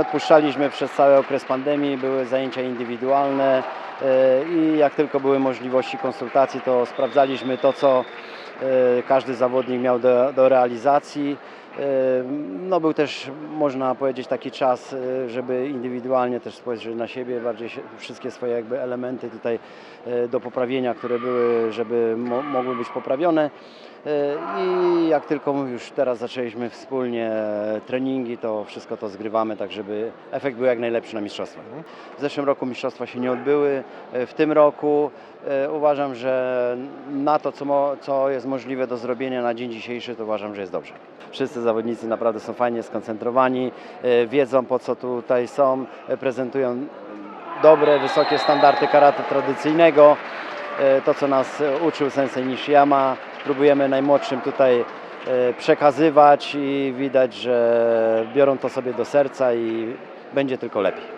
odpuszczaliśmy przez cały okres pandemii, były zajęcia indywidualne e, i jak tylko były możliwości konsultacji, to sprawdzaliśmy to, co e, każdy zawodnik miał do, do realizacji. No był też, można powiedzieć, taki czas, e, żeby indywidualnie też spojrzeć na siebie, bardziej wszystkie swoje jakby elementy tutaj e, do poprawienia, które były, żeby mo, mogły być poprawione. E, I jak tylko już teraz zaczęliśmy wspólnie treningi, to wszystko to zgrywamy, tak żeby efekt był jak najlepszy na mistrzostwach. W zeszłym roku mistrzostwa się nie odbyły, w tym roku uważam, że na to, co, co jest możliwe do zrobienia na dzień dzisiejszy, to uważam, że jest dobrze. Wszyscy zawodnicy naprawdę są fajnie skoncentrowani, e, wiedzą po co tutaj są, e, prezentują dobre, wysokie standardy karate tradycyjnego. E, To, co nas uczył Sensei Nishiyama, próbujemy najmłodszym tutaj przekazywać i widać, że biorą to sobie do serca i będzie tylko lepiej.